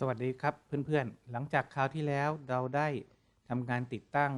สวัสดีครับเพื่อนๆ หลังจากคราวที่แล้วเราได้ทำการติดตั้ง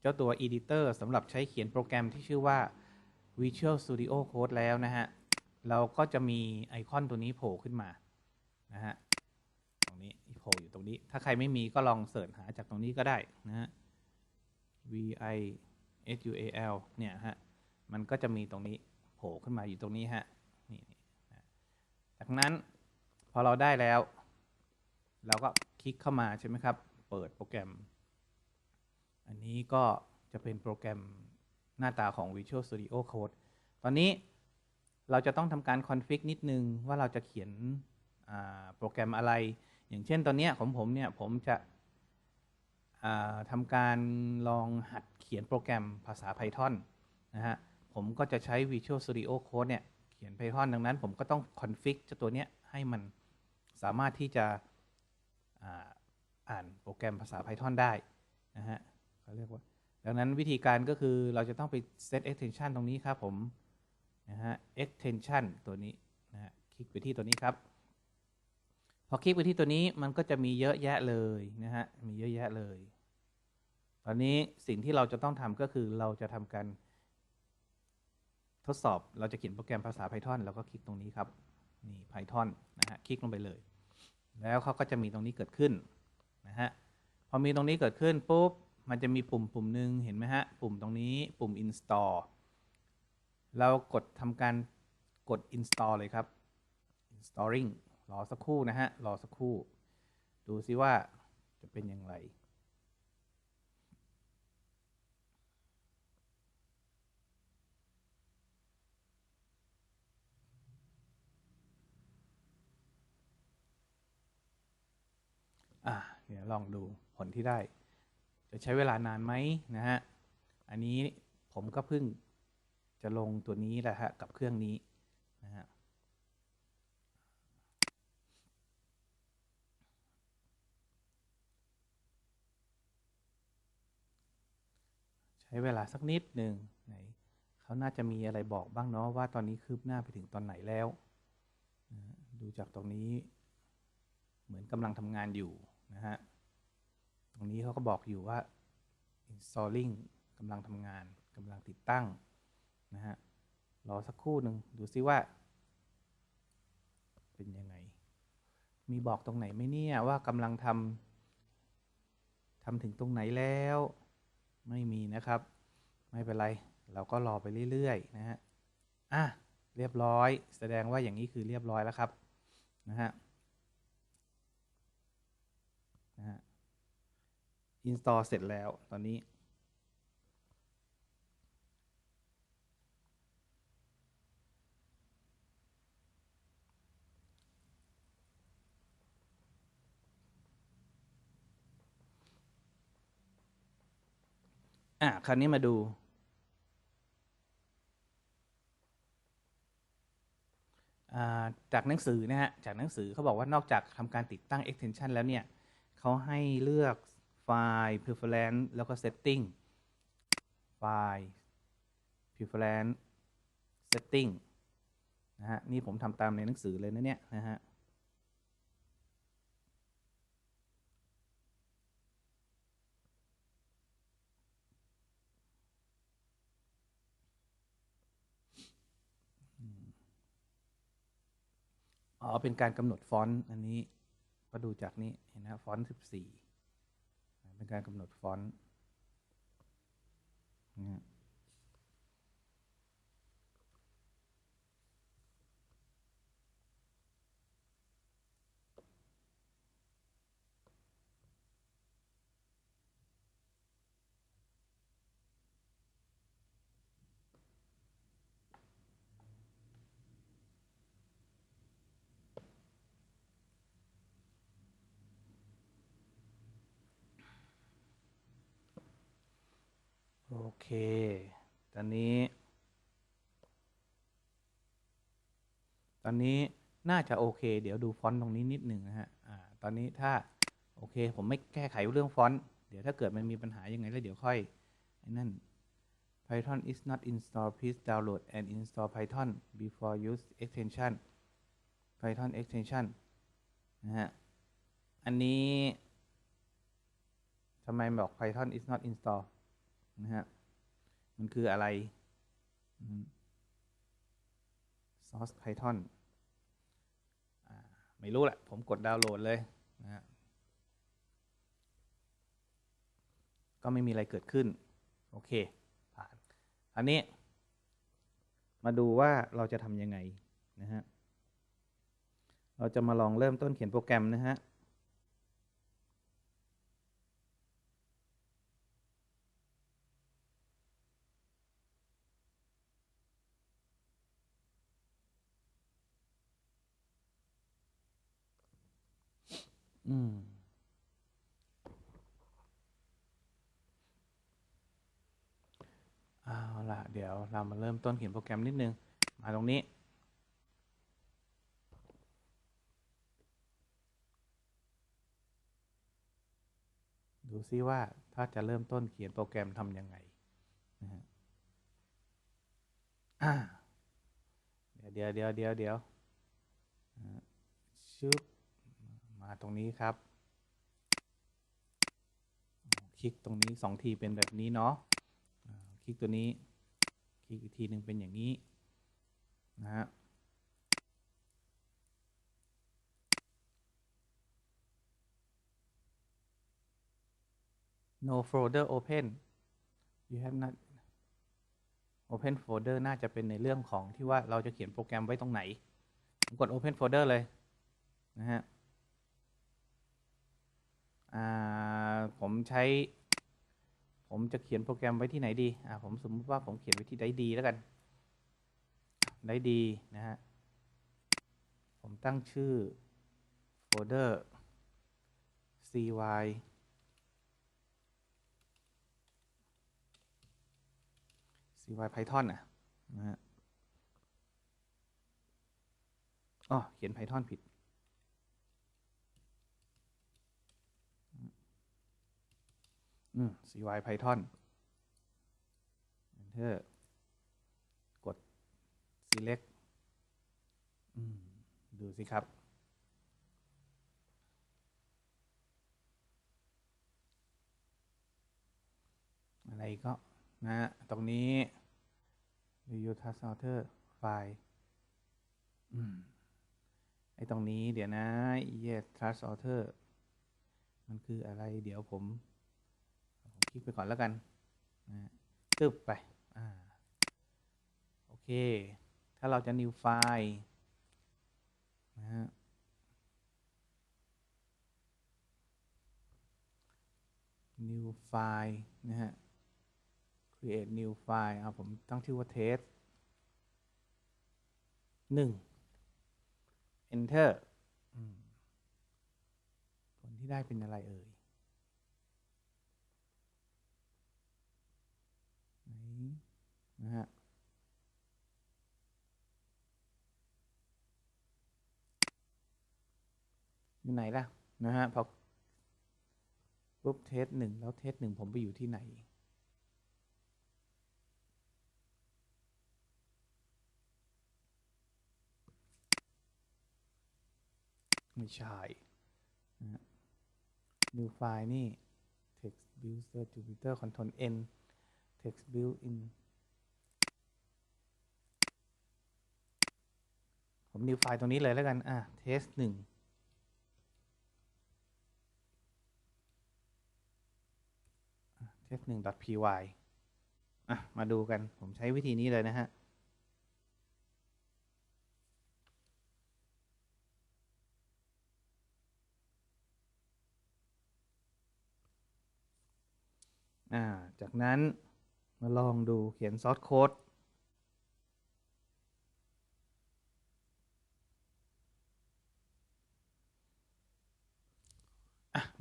เจ้าตัว Editor สำหรับใช้เขียนโปรแกรมที่ชื่อว่า Visual Studio Code แล้วนะฮะ เราก็จะมีไอคอนตัวนี้โผล่ขึ้นมา นะฮะ ตรงนี้โผล่อยู่ตรงนี้ ถ้าใครไม่มีก็ลองเสิร์ชหาจากตรงนี้ก็ได้นะฮะ V I S U A L เนี่ยฮะ มันก็จะมีตรงนี้โผล่ขึ้นมาอยู่ตรงนี้ฮะ นี่จากนั้นพอเราได้แล้ว เราก็คลิกเข้ามาใช่ไหมครับ เปิดโปรแกรม อันนี้ก็จะเป็นโปรแกรมหน้าตาของ Visual Studio Code ตอนนี้เราจะต้องทำการคอนฟิกนิดนึงว่าเราจะเขียนโปรแกรมอะไร อย่างเช่นตอนนี้ของผมเนี่ยผมจะทำการลองหัดเขียนโปรแกรมภาษา Python นะฮะ ผมก็จะใช้ Visual Studio Code เนี่ยเขียน Python ดังนั้นผมก็ต้องคอนฟิกเจ้าตัวเนี้ยให้มันสามารถที่จะ อ่านโปรแกรมภาษา Python ได้นะฮะเขาเรียกว่า ดังนั้นวิธีการก็คือเราจะต้องไป set extension ตรงนี้ครับผมนะฮะ extension ตัวนี้นะฮะคลิกไปที่ตัวนี้ครับ พอคลิกไปที่ตัวนี้มันก็จะมีเยอะแยะเลยนะฮะมีเยอะแยะเลย ตอนนี้สิ่งที่เราจะต้องทำก็คือเราจะทำการทดสอบเราจะเขียนโปรแกรมภาษา Python แล้วก็คลิกตรงนี้ครับ นี่ Python นะฮะ คลิกลงไปเลย แล้วเขาก็จะมีตรงนี้เกิดขึ้นนะฮะพอมีตรงนี้เกิดขึ้นปุ๊บมันจะมีปุ่มปุ่มหนึ่งเห็นไหมฮะ ปุ่มตรงนี้ปุ่ม install เรากดทำการกด install เลยครับ installing รอสักครู่นะฮะ รอสักครู่ ดูซิว่าจะเป็นอย่างไร อะ เดี๋ยวลองดูผลที่ได้ จะใช้เวลานานไหมนะฮะ อันนี้ผมก็เพิ่งจะลงตัวนี้แหละฮะกับเครื่องนี้นะฮะใช้เวลาสักนิดหนึ่งไหนเขาน่าจะมีอะไรบอกบ้างเนาะว่าตอนนี้คืบหน้าไปถึงตอนไหนแล้ว ดูจากตรงนี้ เหมือนกำลังทำงานอยู่ นะฮะ ตรงนี้เขาก็บอกอยู่ว่า installing กำลังทำงานกำลังติดตั้งนะฮะ รอสักครู่หนึ่งดูซิว่า เป็นยังไง มีบอกตรงไหนไหมเนี่ยว่ากำลังทำทำถึงตรงไหนแล้ว ไม่มีนะครับ ไม่เป็นไร เราก็รอไปเรื่อยๆนะฮะ อะ เรียบร้อย แสดงว่าอย่างนี้คือเรียบร้อยแล้วครับนะฮะนะฮะ install เสร็จแล้วตอนนี้อะคราวนี้มาดู จากหนังสือนะฮะ จากหนังสือเขาบอกว่านอกจากทำการติดตั้ง extension แล้วเนี่ยเขาให้เลือก ไฟล์ preference แล้วก็ setting ไฟล์ preference setting นะฮะ นี่ผมทำตามในหนังสือเลยนะเนี่ยนะฮะอ๋อ เป็นการกำหนดฟอนต์ อันนี้ก็ดูจากนี้เห็นนะฟอนต์สิบสี่ เป็นการกำหนดฟอนต์นะ เค ตอนนี้ ตอนนี้น่าจะโอเค เดี๋ยวดูฟอนต์ตรงนี้นิดหนึ่งนะฮะอ่าตอนนี้ถ้าโอเค ผมไม่แก้ไขเรื่องฟอนต์ เดี๋ยวถ้าเกิดมันมีปัญหายังไงแล้วเดี๋ยวค่อยนั่น Python is not installed please download and install Python before use extension Python extension นะฮะ อันนี้ทำไมบอก Python is not installed นะฮะ มันคืออะไรอืม source Python อ่าไม่รู้แหละ ผมกดดาวน์โหลดเลยนะฮะก็ไม่มีอะไรเกิดขึ้น โอเค ผ่าน อันนี้ มาดูว่าเราจะทำยังไงนะฮะ เราจะมาลองเริ่มต้นเขียนโปรแกรมนะฮะ อืมเอาล่ะ เดี๋ยวเรามาเริ่มต้นเขียนโปรแกรมนิดนึง มาตรงนี้ ดูซิว่าถ้าจะเริ่มต้นเขียนโปรแกรมทำยังไงนะฮะเดี๋ยวเดี๋ยวเดี๋ยวเดี๋ยวชึบ มาตรงนี้ครับ คลิกตรงนี้สองทีเป็นแบบนี้เนาะคลิกตัวนี้คลิกอีกทีหนึ่งเป็นอย่างนี้นะฮะ no folder open you have not open folder น่าจะเป็นในเรื่องของที่ว่าเราจะเขียนโปรแกรมไว้ตรงไหน กด open folder เลยนะฮะ ผมใช้ ผมจะเขียนโปรแกรมไว้ที่ไหนดีอ่าผมสมมติว่าผมเขียนไว้ที่ได้ดีแล้วกันได้ดีนะฮะ ผมตั้งชื่อโฟลเดอร์ cy cy python อะนะฮะอ๋อเขียน python ผิด cy python enter กด select อืมดูสิครับ อะไรก็นะ ตรงนี้ review task author file อืมไอ้ตรงนี้เดี๋ยวนะ yes task author มันคืออะไรเดี๋ยวผม ลิกไปก่อนแล้วกันนะตึบไปอ่าโอเค ถ้าเราจะ new file นะฮะ new file นะฮะ create new file เอาผมตั้งชื่อว่า test หนึ่ง enter อืมผลที่ได้เป็นอะไรเอ่ย ไหน นะฮะอยู่ไหนล่ะนะฮะพอปุ๊บเทสหนึ่งแล้วเทสหนึ่งผมไปอยู่ที่ไหนไม่ใช่นะ new file นี่ text builder jupyter control n text build in ผม new file ตรงนี้เลยแล้วกัน อะ test หนึ่ง test หนึ่ง py อะ มาดูกัน ผมใช้วิธีนี้เลยนะฮะอ่าจากนั้นมาลองดูเขียนซอสโค้ด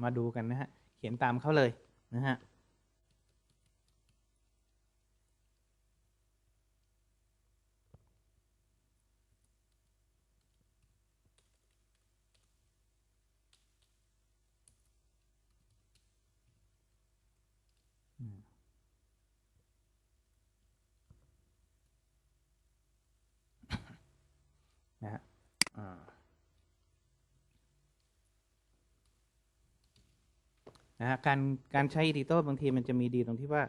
มาดูกันนะฮะ เขียนตามเขาเลยนะฮะ นะฮะการการใช้ editor บางทีมันจะมีดีตรงที่ว่า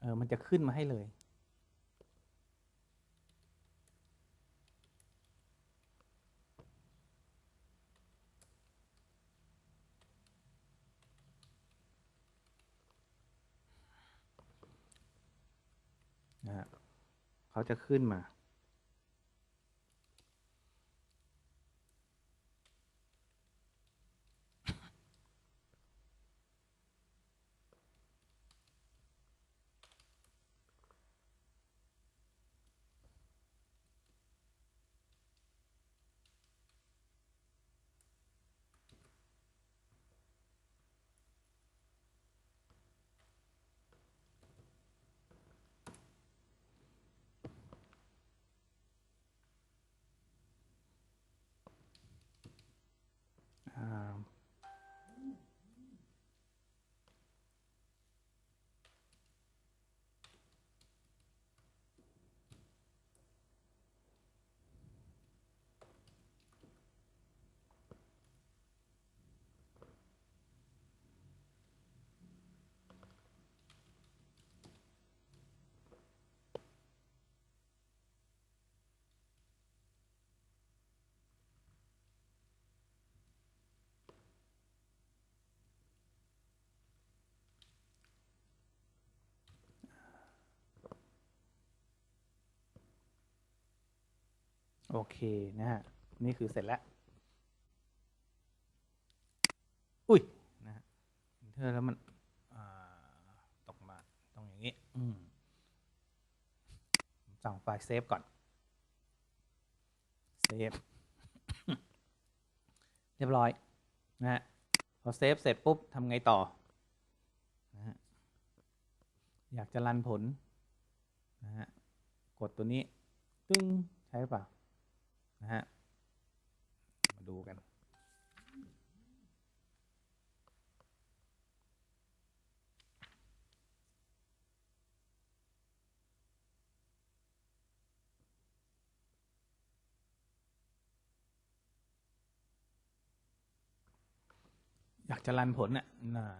เออมันจะขึ้นมาให้เลย นะฮะเขาจะขึ้นมา โอเคนะฮะ นี่คือเสร็จแล้ว อุ้ยนะฮะเธอแล้วมันตกมาตรงอย่างนี้ อืมสั่งไฟล์เซฟก่อน เซฟ เรียบร้อยนะฮะพอเซฟเสร็จปุ๊บทำไงต่อนะฮะอยากจะรันผลนะฮะกดตัวนี้ ตึ้งใช่หรือเปล่า นะฮะ มาดูกัน อยากจะรันผลน่ะ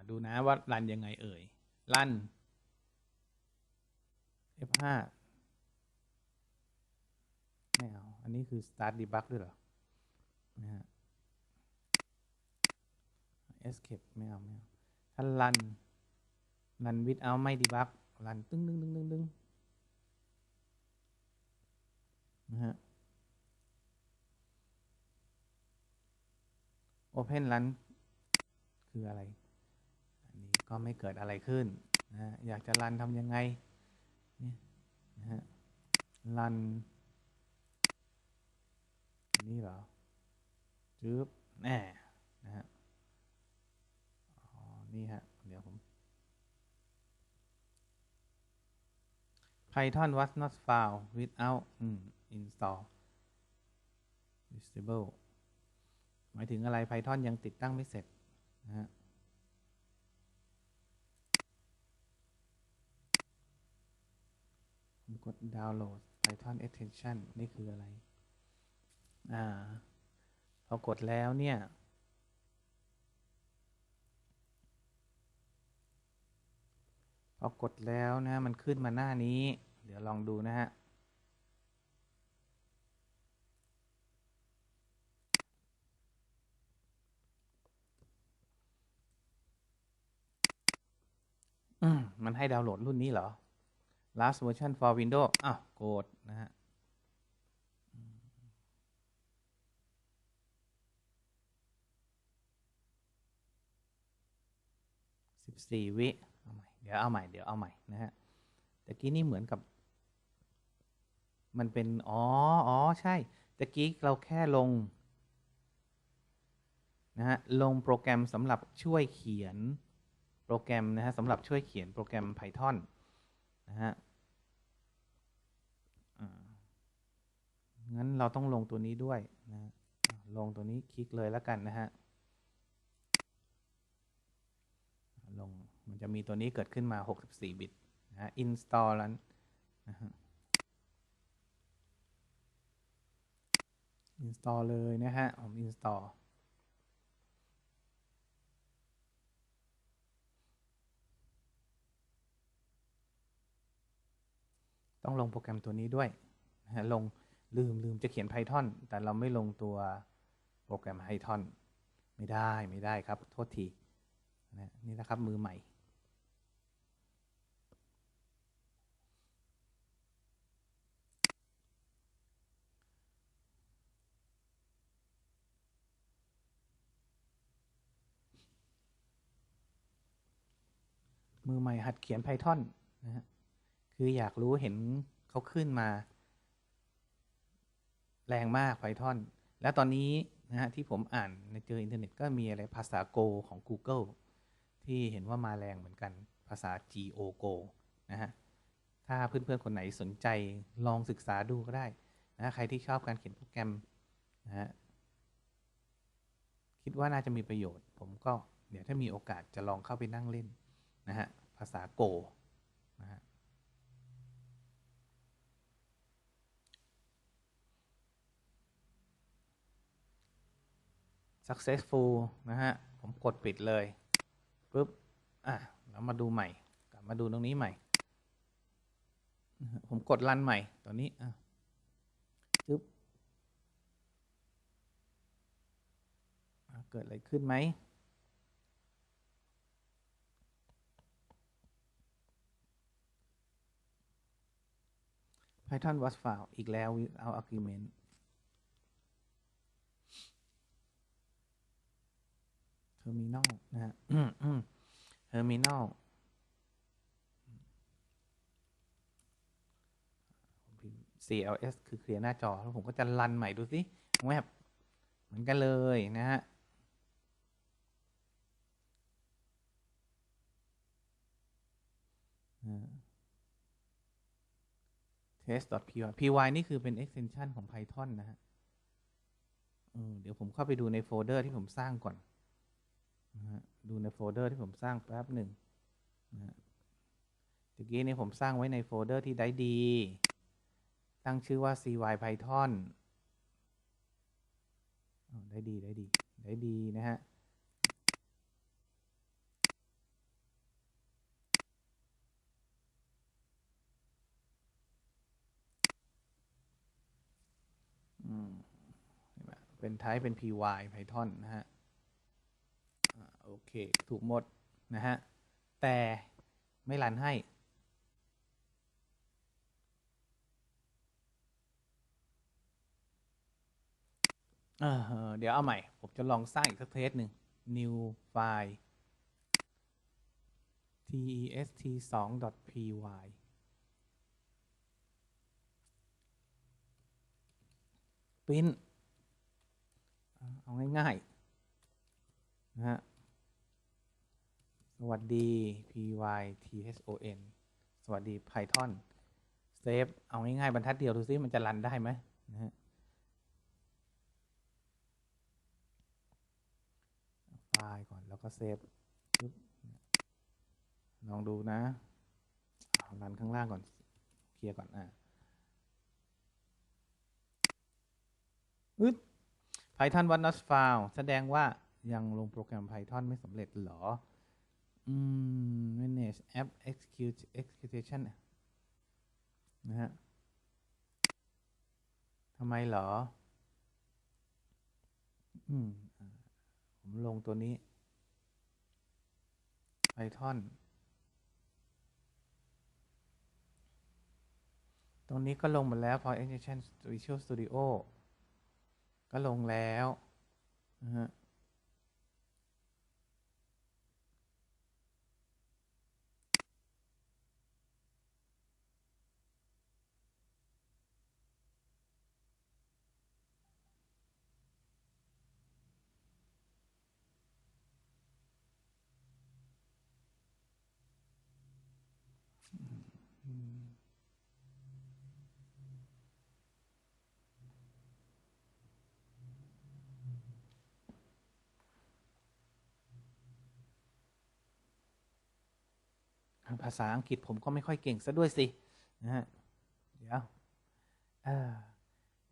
ดูนะว่ารันยังไงเอ่ย รัน F5 ไม่เอา อันนี้คือ start debug ด้วยเหรอนะฮะ escape ไม่เอาไม่เอาถ้า run run without ไม่ debug run ตึ้งตึ้งตึ้งตึ้งตึ้งนะฮะ open run คืออะไร อันนี้ก็ไม่เกิดอะไรขึ้นนะฮะอยากจะรันทำยังไง นี่นะฮะรันอั นนี้เหรอจึ๊บแน่นะฮะอ๋อนี่ฮะ เดี๋ยวผม Python was not found without อืม install disable หมายถึงอะไร Python ยังติดตั้งไม่เสร็จนะฮะผมกดดาวน์โหลด Python extension นี่คืออะไร อ่าพอกดแล้วเนี่ย พอกดแล้วนะ มันขึ้นมาหน้านี้ เดี๋ยวลองดูนะฮะ อืม มันให้ดาวน์โหลดรุ่นนี้เหรอ last version for Windows อ้าว กดนะฮะ สี่วิเอาใหม่เดี๋ยวเอาใหม่เดี๋ยวเอาใหม่นะฮะตะกี้นี่เหมือนกับ มันเป็น อ๋ออ๋อใช่ตะกี้เราแค่ลงนะฮะลงโปรแกรมสำหรับช่วยเขียนโปรแกรมนะฮะสำหรับช่วยเขียนโปรแกรม Python นะฮะงั้นเราต้องลงตัวนี้ด้วยนะฮะลงตัวนี้คลิกเลยแล้วกันนะฮะ มันจะมีตัวนี้เกิดขึ้นมา 64 บิตนะฮะ install แล้ว install เลยนะฮะ ผม install ต้องลงโปรแกรมตัวนี้ด้วยนะฮะลงลืมลืมจะเขียน Python แต่เราไม่ลงตัวโปรแกรม Python ไม่ได้ไม่ได้ครับ โทษทีนี่นะครับมือใหม่ มือใหม่หัดเขียน Python นะฮะคืออยากรู้เห็นเขาขึ้นมา แรงมาก Python แล้วตอนนี้นะฮะที่ผมอ่านในเจออินเทอร์เน็ตก็มีอะไรภาษา Go ของ Google ที่เห็นว่ามาแรงเหมือนกันภาษา Go Go นะฮะถ้าเพื่อนๆ คนไหนสนใจลองศึกษาดูก็ได้นะใครที่ชอบการเขียนโปรแกรมนะฮะคิดว่าน่าจะมีประโยชน์ ผมก็เดี๋ยวถ้ามีโอกาสจะลองเข้าไปนั่งเล่นนะฮะ ภาษา Go นะฮะ successful นะฮะ ผมกดปิดเลยปุ๊บอะเรามาดูใหม่ กลับมาดูตรงนี้ใหม่ ผมกดรันใหม่ตอนนี้อะปึ๊บเกิดอะไรขึ้นไหม Python was found อีกแล้ว without argument terminal นะฮะ terminal ผมพิมพ์ cls คือเคลียร์หน้าจอ แล้วผมก็จะรันใหม่ดูสิแวบเหมือนกันเลยนะฮะ test.py py นี่คือเป็น extension ของ Python นะฮะเดี๋ยวผมเข้าไปดูในโฟลเดอร์ที่ผมสร้างก่อนนะฮะดูในโฟลเดอร์ที่ผมสร้างแป๊บหนึ่งนะฮะตะกี้นี้ผมสร้างไว้ในโฟลเดอร์ที่ได้ดี ตั้งชื่อว่า cy python ได้ดีได้ดีได้ดีนะฮะ อืมเห็นไหม เป็น type เป็น py python นะฮะโอเค ถูกหมด นะฮะ แต่ไม่รันให้เออเดี๋ยวเอาใหม่ ผมจะลองสร้างอีกสักเทสหนึ่ง new file test 2 py ปริ้น เอาง่ายๆนะฮะสวัสดี py thon สวัสดี python เซฟเอาง่ายๆบรรทัดเดียวดูซิมันจะรันได้ไหมนะฮะไฟล์ก่อนแล้วก็เซฟลองดูนะรันข้างล่างก่อน เคลียร์ก่อน อะอึด Python was not found แสดงว่ายังลงโปรแกรม Python ไม่สำเร็จหรออืม manage app execute execution นะฮะทำไมหรอ อืม ผมลงตัวนี้ Python ตรงนี้ก็ลงหมดแล้วพอ Extension Visual Studio ก็ลงแล้วนะฮะอืม ภาษาอังกฤษผมก็ไม่ค่อยเก่งซะด้วยสินะฮะเดี๋ยว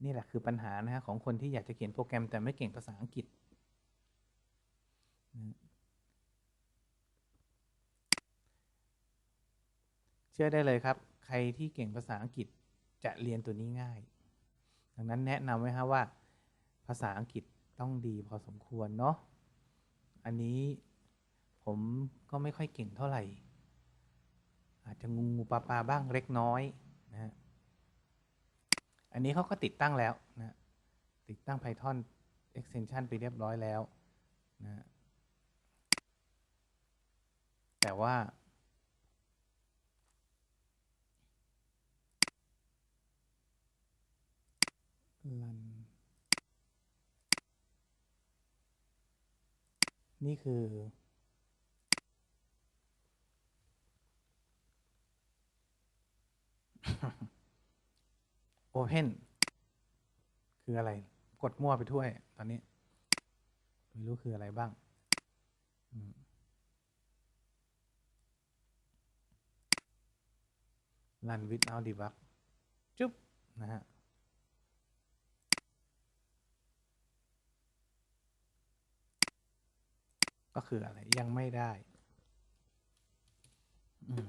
นี่แหละคือปัญหานะฮะของคนที่อยากจะเขียนโปรแกรมแต่ไม่เก่งภาษาอังกฤษเชื่อได้เลยครับ ใครที่เก่งภาษาอังกฤษจะเรียนตัวนี้ง่าย ดังนั้นแนะนำไว้ฮะว่า ภาษาอังกฤษต้องดีพอสมควรเนาะ อันนี้ผมก็ไม่ค่อยเก่งเท่าไหร่ อาจจะงูงูปลาปลาบ้างเล็กน้อยนะฮะอันนี้เขาก็ติดตั้งแล้วนะติดตั้ง Python extension ไปเรียบร้อยแล้วนะแต่ว่านนี่คือ Open คืออะไร กดมั่วไปทั่วตอนนี้ ไม่รู้คืออะไรบ้างอืม run without debug จุ๊บ นะฮะ ก็คืออะไร ยังไม่ได้ อืม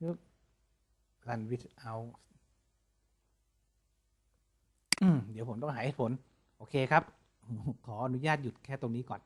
จุ๊บ run without เดี๋ยวผมต้องหาเหตุผล โอเคครับ ขออนุญาตหยุดแค่ตรงนี้ก่อน